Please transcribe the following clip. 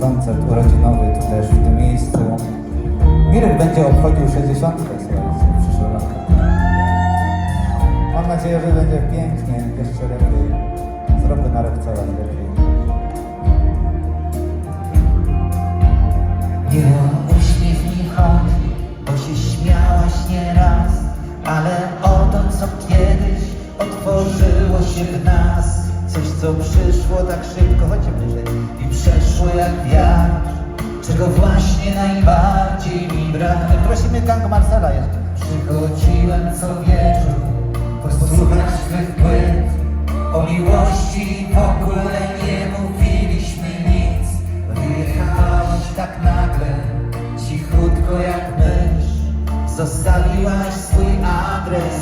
koncert urodzinowy tu też w tym miejscu. Mirek będzie obchodził 60 słuchajcie, w roku. Mam nadzieję, że będzie pięknie, jeszcze lepiej. Z roku na rok coraz lepiej. Miło uśmiech mi chodzi, bo się śmiałaś nieraz, ale o to, co kiedyś otworzyło się w nas, coś, co przyszło tak szybko, chodźcie bliżej, przeszło jak wiatr, czego właśnie najbardziej mi brak. Prosimy gang Marcela jeszcze. Przychodziłem co wieczór, posłuchać twych płyt, o miłości w ogóle nie mówiliśmy nic. Wyjechałaś tak nagle, cichutko jak mysz, zostawiłaś swój adres.